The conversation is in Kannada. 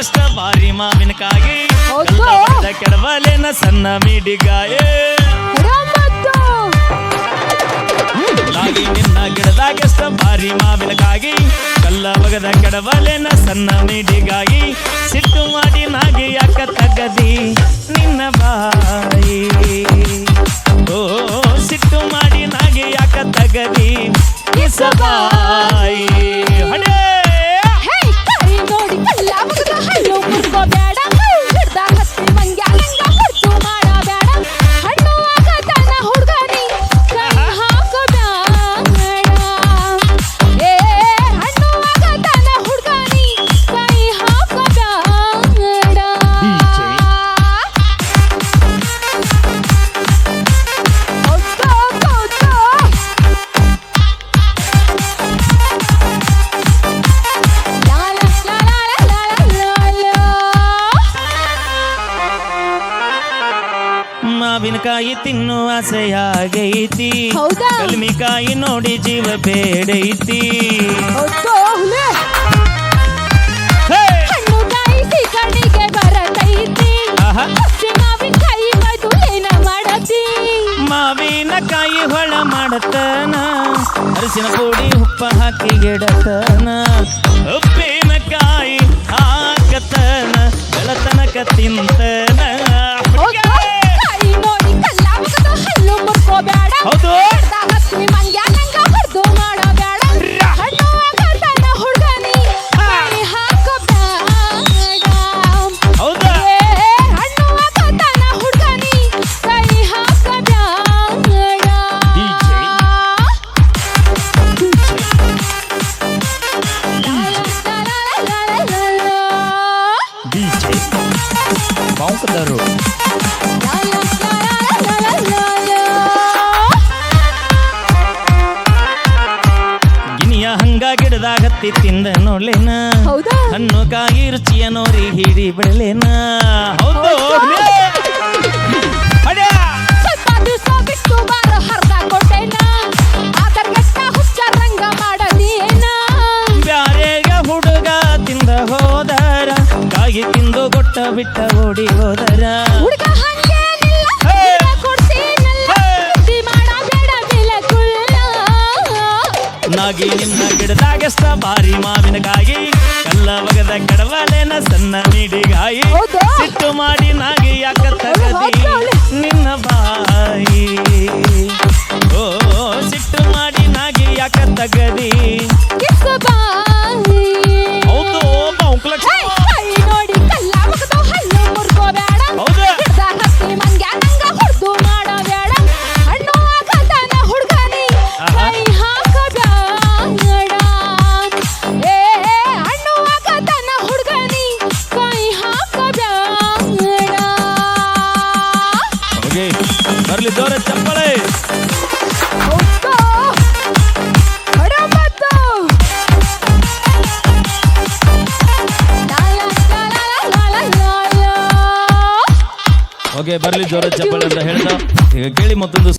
ಎಷ್ಟ ಬಾರಿ ಮಾವಿನಕಾಯಿ? ಕೆಡವಲೇನ ಸಣ್ಣ ಮಿಡಿಗಾಯಿ. ಲಾಗಿ ನಿನ್ನ ಗಿಡದಾಗ ಎಷ್ಟ ಬಾರಿ ಮಾವಿನಕಾಗಿ ಕಲ್ಲ ಬಗದ ಕೆಡವಲೇನ ಸಣ್ಣ ಮಿಡಿಗಾಗಿ ಸಿಟ್ಟು ಮಾಡಿ ನಾಗಿ ಯಾಕ ತಗದಿ? ನಿನ್ನ ಬಾಯಿ. ಓ ಸಿಟ್ಟು ಮಾಡಿ ನಾಗಿ ಯಾಕ ತಗದಿ? ಬಾಯಿ. ಮಾವಿನಕಾಯಿ ತಿನ್ನು ಆಸೆಯಾಗೈತಿ ಹೌದಾ? ಕಲ್ಮಿಕಾಯಿ ನೋಡಿ ಜೀವ ಬೇಡೈತಿ ಹೋಗ್ತಾ ಹುಲೆ. ಹೇ! ಹಣ್ಣು ಕಾಯಿಸಿ ಕಣಿಗೆ ಬರತೈತಿ. ಆಹಾ. ಹಸಿ ಮಾವಿನಕಾಯಿ ಮದು ಏನ ಮಾಡತಿ. ಮಾವಿನಕಾಯಿ ಹೊಳ ಮಾಡತನ ಅರಿಸಿನ ಪುಡಿ ಉಪ್ಪ ಹಾಕಿ ಗಿಡತನ ಉಪ್ಪಿನಕಾಯಿ ಹಾಕತನ ಬೆಳತನಕ ತಿಂತನ. ಮುರ್ಕೋಬೇಡ ಹೌದು ಹಿಡ್ದ ಹತ್ತಿ ಮಂಗ್ಯ ನಂಗ ಹೊಡ್ದು ಮಾಡಬೇಡ ಹಣ್ಣು ಆಗತನ ಹುಡ್ಗನಿ ಕೈ ಹಾಕಬೇಡ ಹೌದಾ ಏ ಹಣ್ಣು ಆಗತನ ಹುಡ್ಗನಿ ಕೈ ಹಾಕಬೇಡ DJ. ಡಿಜೆ ಬಾಂಕದರು ಹತ್ತಿ ತಿಂದ ನೋಡ್ಲೇನ ಹೌದಾ ಹಣ್ಣು ಕಾಯಿ ರುಚಿಯ ನೋಡಿ ಹಿಡಿ ಬಿಡಲೇನ ಹೌದು ಹೌದಾ? ಹಡ್ಯಾ. ಸ್ವಲ್ಪ ದಿವಸ ಬಿಟ್ಟು ಬಾರ ಹರ್ದ ಕೊಟ್ಟೆನ ಆದರ್ಗೆಟ್ಟ ಹುಚ್ಚ ರಂಗ ಮಾಡದೇನ ಬ್ಯಾರೆಗ ಹುಡುಗ ತಿಂದ ಹೋದರ ಕಾಯಿ ತಿಂದು ಗೊಟ್ಟ ಬಿಟ್ಟ ಓಡಿ ಹೋದರ ಹುಡುಗ ಹಂಗೇನಿಲ್ಲ ಹೇ. ನೀನ ಕೊಡ್ತೀನಲ್ಲ ಹೇ. ಸುದ್ದಿ ಮಾಡಬೇಡ ಬಿಲಕುಲ್ಲ ನಾಗಿ ನಿನ್ನ ಬಾರಿ ಮಾವಿನಕಾಯಿ ಎಲ್ಲ ಒಗದ ಕೆಡವಲೇನ ಸಣ್ಣ ನೀಡಿಗಾಯಿ? ಸಿಟ್ಟು ಮಾಡಿ ನಾಗಿ ಯಾಕ ತಗದಿ? ಹೋಗಿ ಬರ್ಲಿ ಜೋರ ಚಪ್ಪಳೆ. ಓಕೆ ಬರಲಿ ಜೋರ ಚಪ್ಪಳೆ ಅಂತ ಹೇಳ್ತಾ. ಈಗ ಕೇಳಿ ಮತ್ತೊಂದು